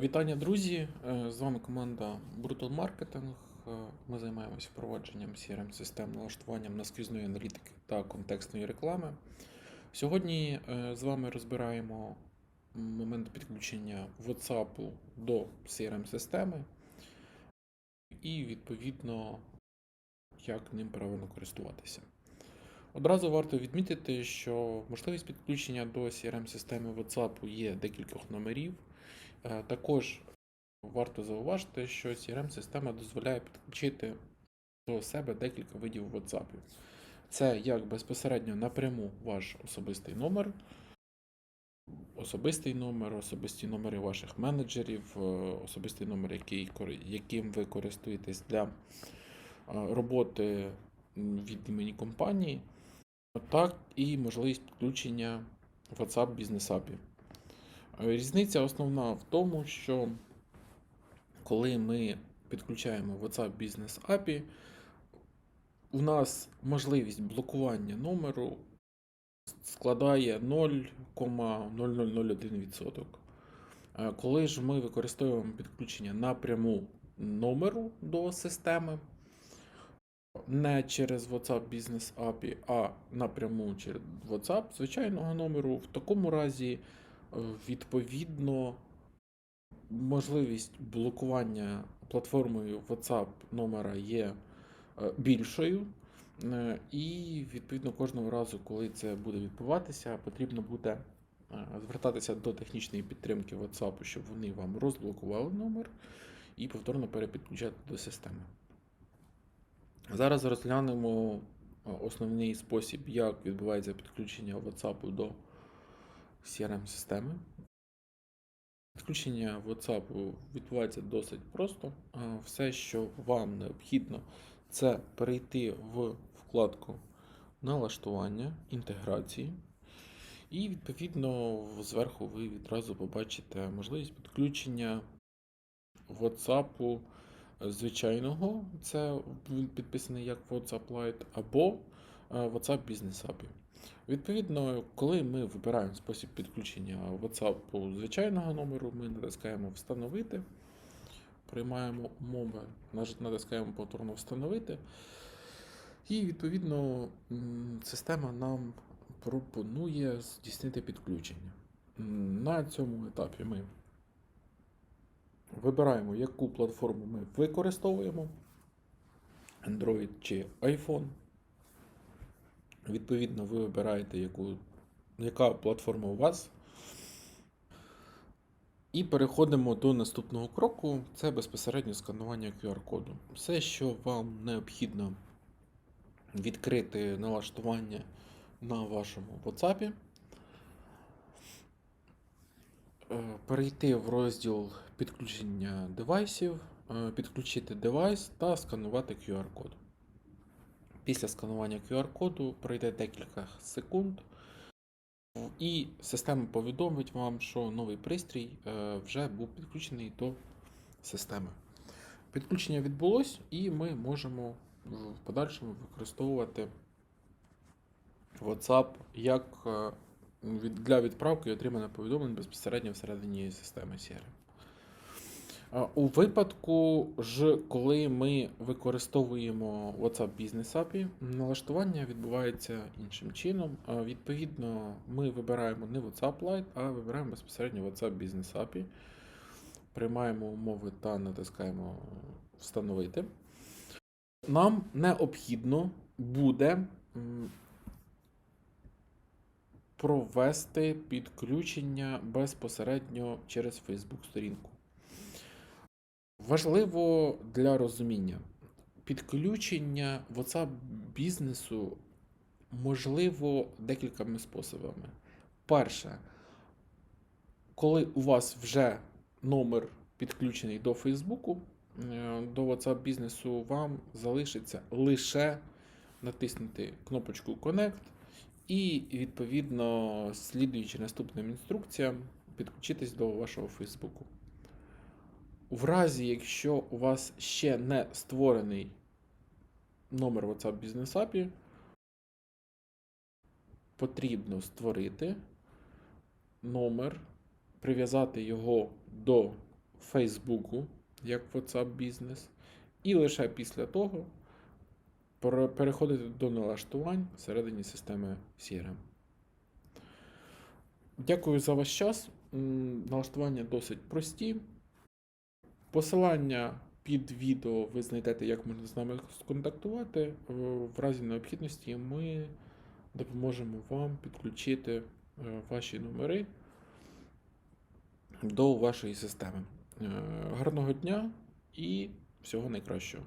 Вітання, друзі! Е, З вами команда Brutal Marketing. Е, Ми займаємося впровадженням CRM-систем, налаштуванням наскрізної аналітики та контекстної реклами. Сьогодні е, з вами розбираємо момент підключення WhatsApp до CRM-системи і, відповідно, як ним правильно користуватися. Одразу варто відмітити, що можливість підключення до CRM-системи WhatsApp є декількох номерів. Е, Також варто зауважити, що CRM-система дозволяє підключити до себе декілька видів WhatsApp. Це як безпосередньо напряму ваш особистий номер, особистий номер, особисті номери ваших менеджерів, е, особистий номер, який, яким ви користуєтесь для е, роботи від імені компанії, так і можливість підключення WhatsApp Business API. Е, Різниця основна в тому, що коли ми підключаємо WhatsApp Business API, у нас можливість блокування номеру складає 0,0001%. Е, Коли ж ми використовуємо підключення напряму номеру до системи, не через WhatsApp Business API, а напряму через WhatsApp звичайного номеру, в такому разі, відповідно, можливість блокування платформою WhatsApp номера є е, більшою. Е, І відповідно кожного разу, коли це буде відбуватися, потрібно буде е, звертатися до технічної підтримки WhatsApp, щоб вони вам розблокували номер і повторно перепідключати до системи. Зараз розглянемо е, основний спосіб, як відбувається підключення WhatsApp до CRM-системи. Підключення WhatsApp відбувається досить просто. Все, що вам необхідно, це перейти в вкладку налаштування інтеграції. І, відповідно, зверху ви відразу побачите можливість підключення WhatsApp звичайного, це підписаний як WhatsApp Lite, або WhatsApp Business API. Відповідно, коли ми вибираємо спосіб підключення WhatsApp звичайного номеру, ми натискаємо Встановити, приймаємо умови, натискаємо повторно Встановити. І відповідно система нам пропонує здійснити підключення. На цьому етапі ми вибираємо, яку платформу ми використовуємо: Android чи iPhone. Відповідно, ви вибираєте, яку, яка платформа у вас. І переходимо до наступного кроку це безпосередньо сканування QR-коду. Все, що вам необхідно відкрити налаштування на вашому WhatsApp, Е, перейти в розділ підключення девайсів, е, підключити девайс та сканувати QR-код. Після сканування QR-коду пройде декілька секунд, і система повідомить вам, що новий пристрій е, вже був підключений до системи. Підключення відбулось, і ми можемо в подальшому використовувати WhatsApp як е, для відправки і отримання повідомлень безпосередньо всередині системи CRM. А, У випадку ж, коли ми використовуємо WhatsApp Business API, налаштування відбувається іншим чином. Відповідно, ми вибираємо не WhatsApp Lite, а вибираємо безпосередньо WhatsApp Business API. Приймаємо умови та натискаємо Встановити. Нам необхідно буде провести підключення безпосередньо через Facebook сторінку. Важливо для розуміння, підключення WhatsApp бізнесу можливо декількома способами. Перше, коли у вас вже номер підключений до Facebook, е, до WhatsApp бізнесу, вам залишиться лише натиснути кнопочку Connect і, відповідно, слідуючи наступним інструкціям, підключитись до вашого Фейсбуку. В разі, якщо у вас ще не створений номер WhatsApp Business API, потрібно створити номер, прив'язати його до Фейсбуку, як WhatsApp бізнес, і лише після того переходити до налаштувань всередині системи CRM. Дякую за ваш час. Налаштування досить прості. Посилання під відео ви знайдете, як можна з нами сконтактувати. Е, В разі необхідності ми допоможемо вам підключити е, ваші номери до вашої системи. Е, Гарного дня і всього найкращого.